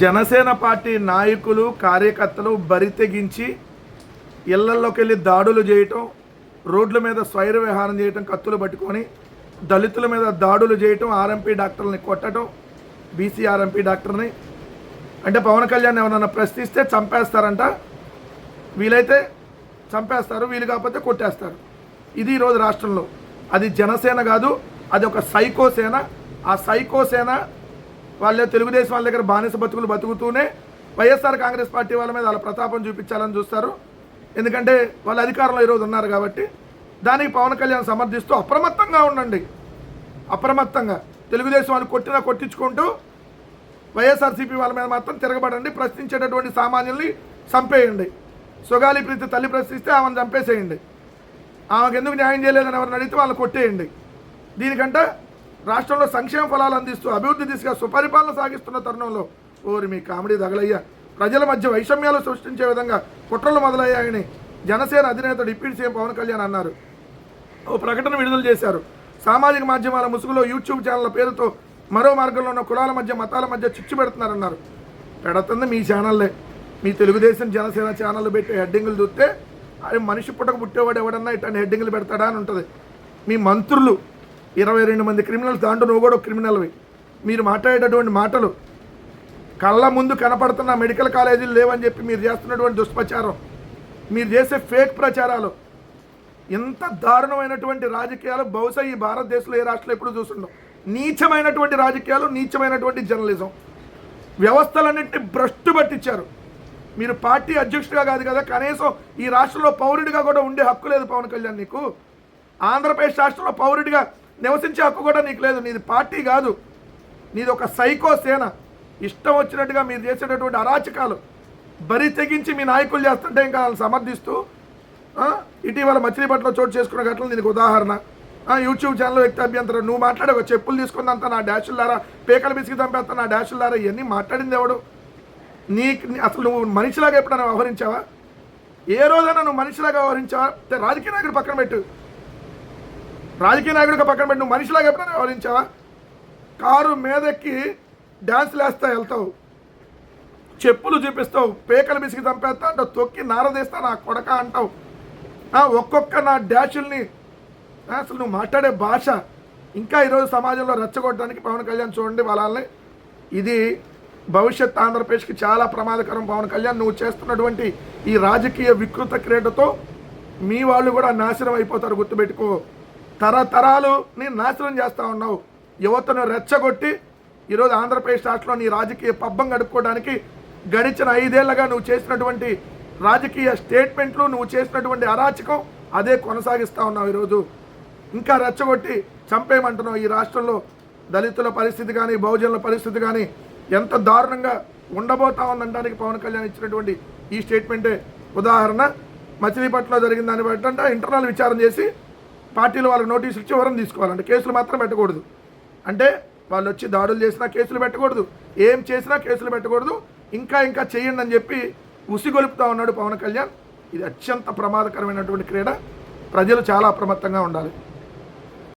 Janasena party నాయకులు కార్యకర్తలు బరి తెగించి ఇళ్ళలోకి వెళ్ళి దాడులు చేయటం రోడ్ల మీద స్వైర విహారం చేయటం కత్తులు పట్టుకొని దళితుల మీద దాడులు చేయటం ఆర్ఎంపీ డాక్టర్ని కొట్టడం బీసీ ఆర్ఎంపీ డాక్టర్ని. అంటే పవన్ కళ్యాణ్ ఎవరన్నా ప్రశ్నిస్తే చంపేస్తారంట. వీలైతే చంపేస్తారు వీలు కాకపోతే కొట్టేస్తారు. ఇది ఈరోజు రాష్ట్రంలో. అది జనసేన కాదు అది ఒక సైకోసేన ఆ సైకోసేన వాళ్ళే తెలుగుదేశం వాళ్ళ దగ్గర బానిస బతుకులు బతుకుతూనే వైఎస్ఆర్ కాంగ్రెస్ పార్టీ వాళ్ళ మీద వాళ్ళ ప్రతాపం చూపించాలని చూస్తారు. ఎందుకంటే వాళ్ళు అధికారంలో ఈరోజు ఉన్నారు కాబట్టి దానికి పవన్ కళ్యాణ్ సమర్థిస్తూ అప్రమత్తంగా ఉండండి. అప్రమత్తంగా. తెలుగుదేశం వాళ్ళు కొట్టినా కొట్టించుకుంటూ వైఎస్ఆర్సీపీ వాళ్ళ మీద మాత్రం తిరగబడండి ప్రశ్నించేటటువంటి సామాన్యుల్ని చంపేయండి. సుగాలి ప్రీతి తల్లి ప్రశ్నిస్తే ఆమెను చంపేసేయండి. ఆమెకు ఎందుకు న్యాయం చేయలేదని ఎవరిని అడిగితే వాళ్ళని కొట్టేయండి. దీనికంటే రాష్ట్రంలో సంక్షేమ ఫలాలు అందిస్తూ అభివృద్ధి దిశగా సుపరిపాలన సాగిస్తున్న తరుణంలో ఓరి మీ కామెడీ తగలయ్యా. ప్రజల మధ్య వైషమ్యాలు సృష్టించే విధంగా కుట్రలు మొదలయ్యాయని జనసేన అధినేత డిప్యూటీ సీఎం పవన్ కళ్యాణ్ అన్నారు. ఓ ప్రకటన విడుదల చేశారు. సామాజిక మాధ్యమాల ముసుగులో యూట్యూబ్ ఛానళ్ళ పేరుతో మరో మార్గంలో ఉన్న కులాల మధ్య మతాల మధ్య చిచ్చు పెడుతున్నారన్నారు. పెడుతుంది మీ ఛానల్లే. మీ తెలుగుదేశం జనసేన ఛానల్ పెట్టి హెడ్డింగులు చూస్తే అది మనిషి పుట్టక పుట్టేవాడు ఎవడన్నా ఇట్లాంటి హెడ్డింగులు పెడతాడా అని ఉంటుంది. మీ మంత్రులు ఇరవై రెండు మంది క్రిమినల్స్ దాంట్లో నువ్వు కూడా క్రిమినల్వి. మీరు మాట్లాడేటటువంటి మాటలు కళ్ళ ముందు కనపడుతున్న మెడికల్ కాలేజీలు లేవని చెప్పి మీరు చేస్తున్నటువంటి దుష్ప్రచారం మీరు చేసే ఫేక్ ప్రచారాలు ఎంత దారుణమైనటువంటి రాజకీయాలు బహుశా ఈ భారతదేశంలో ఏ రాష్ట్రంలో ఎప్పుడు చూస్తుండవు. నీచమైనటువంటి రాజకీయాలు నీచమైనటువంటి జర్నలిజం. వ్యవస్థలన్నింటినీ భ్రష్టు పట్టించారు. మీరు పార్టీ అధ్యక్షుడిగా కాదు కదా కనీసం ఈ రాష్ట్రంలో పౌరుడిగా కూడా ఉండే హక్కు లేదు పవన్ కళ్యాణ్ నీకు. ఆంధ్రప్రదేశ్ రాష్ట్రంలో పౌరుడిగా నివసించే హక్కు కూడా నీకు లేదు. నీది పార్టీ కాదు. నీది ఒక సైకో సేన. ఇష్టం వచ్చినట్టుగా మీరు చేసేటటువంటి అరాచకాలు. బరి తెగించి మీ నాయకులు చేస్తుంటే ఇంకా వాళ్ళని సమర్థిస్తూ ఇటీవల మచిలీపట్నంలో చోటు చేసుకున్న ఘటనలు దీనికి ఉదాహరణ. యూట్యూబ్ ఛానల్ వ్యక్తి అభ్యంతరం. నువ్వు మాట్లాడే ఒక చెప్పులు తీసుకుందంతా నా డాషుల్లారా పేకల బిసికి చంపేస్తా నా డాషుల్లారా ఇవన్నీ మాట్లాడింది ఎవడు? నీకు నీ- అసలు నువ్వు మనిషిలాగా ఎప్పుడైనా వ్యవహరించావా? ఏ రోజైనా నువ్వు మనిషిలాగా వ్యవహరించావా? రాజకీయ నాయకుడు పక్కన పెట్టు. రాజకీయ నాయకుడిగా పక్కన పెట్టి నువ్వు మనిషిలాగా ఎప్పుడైనా వ్యవహరించావా? కారు మీదెక్కి డ్యాన్స్లు వేస్తా వెళ్తావు. చెప్పులు చూపిస్తావు పేకలు బిసికి చంపేస్తా అంటావు తొక్కి నారదీస్తా నా కొడక అంటావు. ఒక్కొక్క నా డాషుల్ని అసలు నువ్వు మాట్లాడే భాష ఇంకా ఈరోజు సమాజంలో రెచ్చగొట్టడానికి పవన్ కళ్యాణ్ చూడండి వాళ్ళని ఇది భవిష్యత్ ఆంధ్రప్రదేశ్కి చాలా ప్రమాదకరం పవన్ కళ్యాణ్. నువ్వు చేస్తున్నటువంటి ఈ రాజకీయ వికృత క్రీడతో మీ వాళ్ళు కూడా నాశనం అయిపోతారు గుర్తుపెట్టుకో. తరతరాలు నీ నాశనం చేస్తూ ఉన్నావు. యువతను రెచ్చగొట్టి ఈరోజు ఆంధ్రప్రదేశ్ రాష్ట్రంలో నీ రాజకీయ పబ్బం గడుపుకోవడానికి గడిచిన ఐదేళ్ళుగా నువ్వు చేసినటువంటి రాజకీయ స్టేట్మెంట్లు నువ్వు చేసినటువంటి అరాచకం అదే కొనసాగిస్తూ ఉన్నావు ఈరోజు. ఇంకా రెచ్చగొట్టి చంపేయమంటున్నావు ఈ రాష్ట్రంలో. దళితుల పరిస్థితి కానీ బహుజనుల పరిస్థితి కానీ ఎంత దారుణంగా ఉండబోతా ఉందనడానికి పవన్ కళ్యాణ్ ఇచ్చినటువంటి ఈ స్టేట్మెంటే. ఉదాహరణ మచిలీపట్నంలో జరిగిన దాన్ని బట్టి అంటే ఇంటర్నల్ విచారం చేసి పార్టీలు వాళ్ళకి నోటీసులు ఇచ్చి వివరం తీసుకోవాలంటే కేసులు మాత్రం పెట్టకూడదు. అంటే వాళ్ళు వచ్చి దాడులు చేసినా కేసులు పెట్టకూడదు. ఏం చేసినా కేసులు పెట్టకూడదు. ఇంకా ఇంకా చేయండి అని చెప్పి ఉసిగొలుపుతా ఉన్నాడు పవన్ కళ్యాణ్. ఇది అత్యంత ప్రమాదకరమైనటువంటి క్రీడ. ప్రజలు చాలా అప్రమత్తంగా ఉండాలి.